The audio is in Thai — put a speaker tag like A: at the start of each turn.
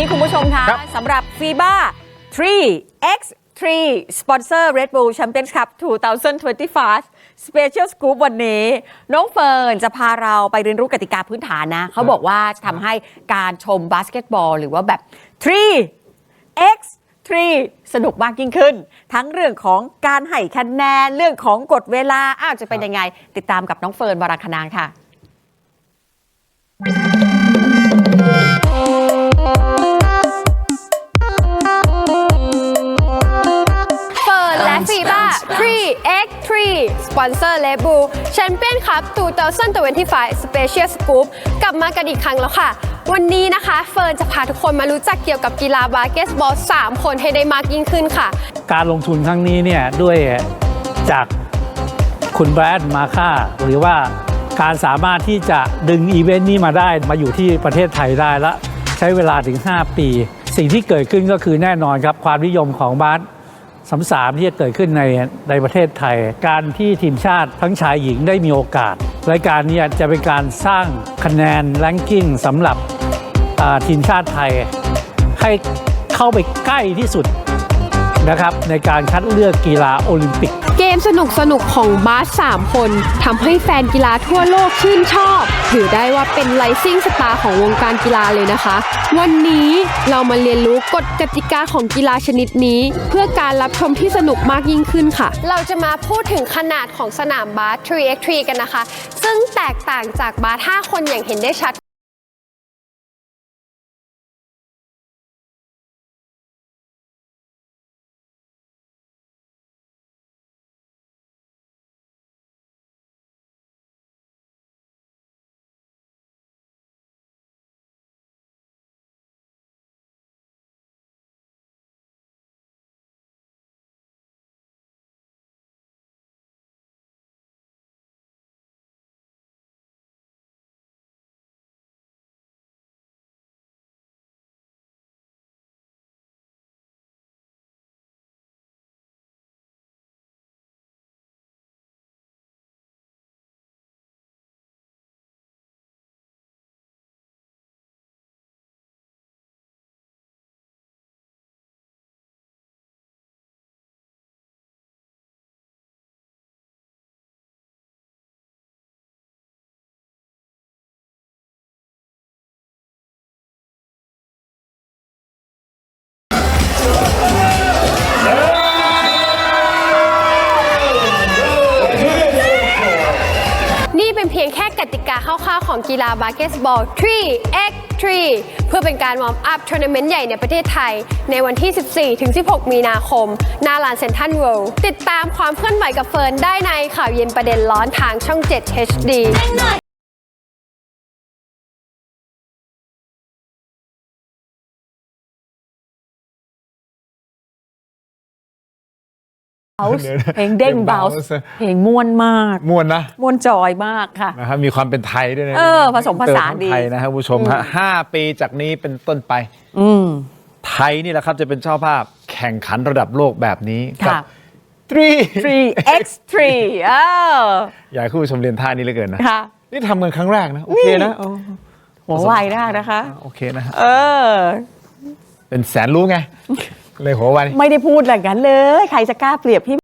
A: นี้คุณผู้ชมคะ
B: ครับ
A: สำหรับ FIBA 3 x 3 สปอนเซอร์ Red Bull Champions Cup 2025 Special Scoop วันนี้ น้องเฟิร์นจะพาเราไปเรียนรู้กติกาพื้นฐานนะ เขาบอกว่าทำให้การชมบาสเกตบอลหรือว่าแบบ 3 x 3สนุกมากยิ่งขึ้น ทั้งเรื่องของการให้คะแนน เรื่องของกฎเวลา อ้าวจะเป็นยังไง ติดตามกับน้องเฟิร์นวราคนางค่ะ
C: สปอนเซอร์เลบูแชมเปี้ยนคัพ2025 Special Scoop กลับมากันอีกครั้งแล้วค่ะ วันนี้นะคะเฟิร์นจะพาทุกคนมารู้จักเกี่ยวกับกีฬาบาสเกตบอล 3 คนให้ได้มากยิ่งขึ้นค่ะ
D: การลงทุนครั้งนี้เนี่ยด้วยจากคุณแบรดมาค่า หรือว่าการสามารถที่จะดึงอีเวนต์นี้มาได้มาอยู่ที่ประเทศไทยได้และใช้เวลาถึง 5 ปี สิ่งที่เกิดขึ้นก็คือแน่นอนครับความนิยมของบาส สามสามที่จะเกิดขึ้นในในประเทศไทย การที่ทีมชาติทั้งชายหญิงได้มีโอกาส รายการนี้จะเป็นการสร้างคะแนนแลนกิ้งสำหรับทีมชาติไทย ให้เข้าไปใกล้ที่สุดนะครับในการคัดเลือกกีฬาโอลิมปิก
C: มสนุกสนุกของบาส3คนทำให้แฟนกีฬาทั่วโลกชื่นชอบ ถือได้ว่าเป็นไลซิ่งสตาร์ของวงการกีฬาเลยนะคะ วันนี้เรามาเรียนรู้กฎกติกาของกีฬาชนิดนี้ เพื่อการรับชมที่สนุกมากยิ่งขึ้นค่ะ เราจะมาพูดถึงขนาดของสนามบาส 3x3 กันนะคะ ซึ่งแตกต่างจากบาส5คนอย่างเห็นได้ชัด พียงแค่กติกาคร่าวๆของกีฬาบาสเกตบอล 3x3 เพื่อเป็นการวอร์มอัพทัวร์นาเมนต์ใหญ่ในประเทศไทย ในวันที่ 14-16 มีนาคมหน้าลานเซ็นทรัลเวิลด์ติดตามความเคลื่อนไหวกับเฟิร์นได้ในข่าวเย็นประเด็นร้อนทางช่อง 7 HD
A: เบาส์เพลงเด้งเบาส์เพลงม่วนมาก
B: มวนนะ
A: ม่วนจอยมากค่ะ
B: นะครับมีความเป็นไทยด้วยนะ
A: เออผสมผสานดี
B: เติมของไทยนะครับคุณผู้ชมฮะห้าปีจากนี้เป็นต้นไป
A: อืม
B: ไทยนี่แหละครับจะเป็นเจ้าภาพแข่งขันระดับโลกแบบนี้กั
A: ค่ะ
B: 3
A: 3x3 เออ
B: อยากให้คุณผู้ชมเรียนท่านี้เหลือเกินนะ
A: ค่ะ
B: นี่ทำกันครั้งแรกนะ โอเคนะโอ้
A: หัวไวมากนะคะ
B: โอเคนะฮะ
A: เออ
B: เป็นแสนรู้ไง เลยหัวไว
A: ไม่ได้พูดแบบนั้นเลย ใครจะกล้าเปรียบพี่